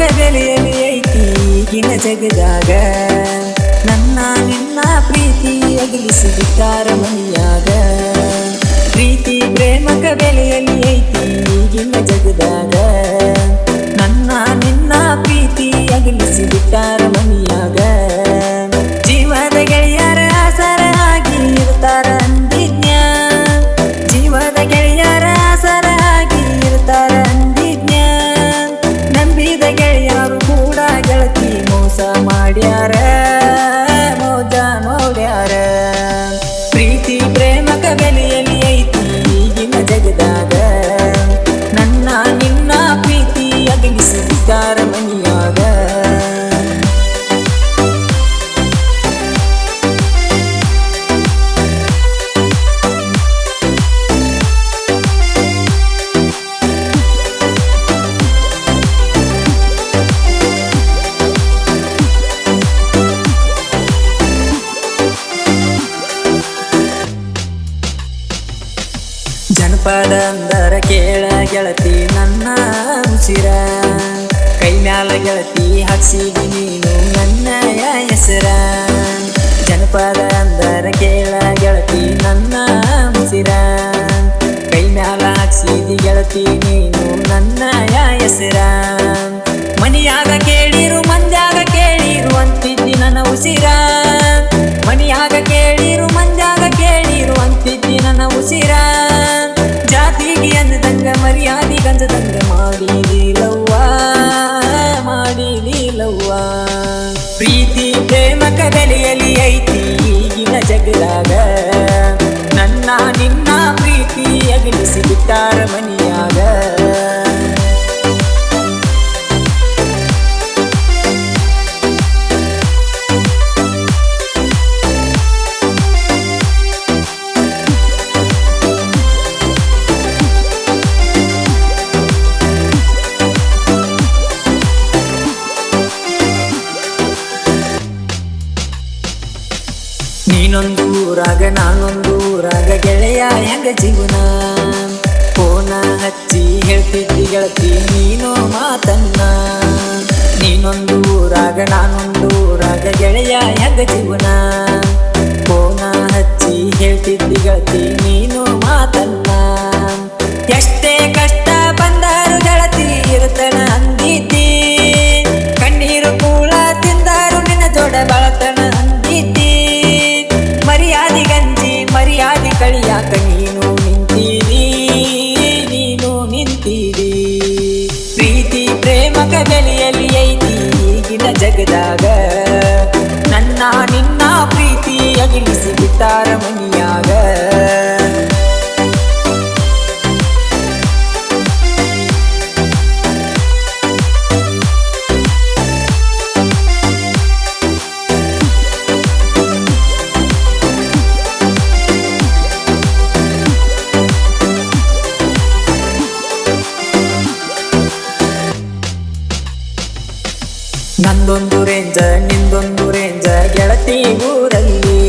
ಪಕ್ಕದಲ್ಲಿಯೇ ಐತಿ ಈಗಿನ ಜಗದಾಗ. ನನ್ನ ನಿನ್ನ ಪ್ರೀತಿ ಅಗಲಿಸಿ ಬಿಟ್ಟಾರ ಮನೆಯಾಗ. ಪ್ರೀತಿ ಪ್ರೇಮ ಬೆಲೆಯಲ್ಲಿ ಅಂದರ ಕೇಳ ಗೆಳತಿ ನನ್ನ ಉಸಿರ. ಕೈ ಮ್ಯಾಲ ಗೆಳತಿ ಹಾಕ್ಸಿದಿ ನೀನು ನನ್ನಯ ಹೆಸರ. ಜನಪದ ಅಂದರ ಕೇಳ ಗೆಳತಿ ನನ್ನ ಉಸಿರ. ಕೈ ಮ್ಯಾಲ ಹಾಕ್ಸಿದಿ ಗೆಳತಿ ನೀನು ನನ್ನಯ ಹೆಸರ. ಮನಿಯಾಗ ಕೇಳಿರು ಮಂದ್ಯಾಗ ಕೇಳಿರು ಅಂತಿದ್ದಿ ನನ್ನ ಉಸಿರ. ನೀನೊಂದು ರಾಗ ನಾನೊಂದು ರಾಗ ಗೆಳೆಯ ಹೆಂಗ ಜೀವನ? ಫೋನ ಹಚ್ಚಿ ಹೇಳ್ತಿದ್ದಿ ಗೆಳತಿ, ನೀನು ಮಾತನ್ನ. ನೀನೊಂದು ರಾಗ ನಾನೊಂದು ರಾಗ ಗೆಳೆಯ ಹೆಂಗ ಜೀವನ? ಫೋನ ಹಚ್ಚಿ ಹೇಳ್ತಿದ್ದಿ ಗೆಳತಿ ನಂದೊಂದು ರೇಂಜ ನಿಂದೊಂದು ರೇಂಜ ಗೆಳತಿ ಊರಲ್ಲಿ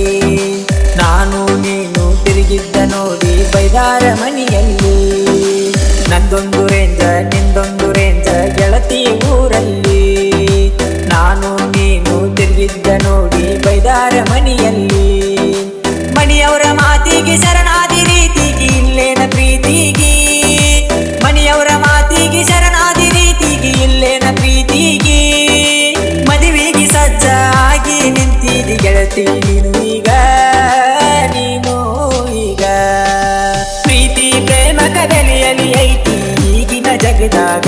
ನಾನು ನೀನು ತಿರುಗಿದ್ದ ನೋಡಿ ಬೈದಾರ ಮನೆಯಲ್ಲಿ ನಂದೊಂದು ರೇಂಜ ನಿಂದೊಂದು ರೇಂಜ ಗೆಳತಿ ಊರಲ್ಲಿ ನಾನು ನೀನು ತಿರುಗಿದ್ದ ನೋಡಿ ಬೈದಾರ ಮನೆಯಲ್ಲಿ ಗೆಳತಿ ನೀನು ಈಗ ನೀನು ಈಗ. ಪ್ರೀತಿ ಪ್ರೇಮ ಬೆಲೆಯಲ್ಲಿ ಐತಿ ಈಗಿನ ಜಗದಾಗ.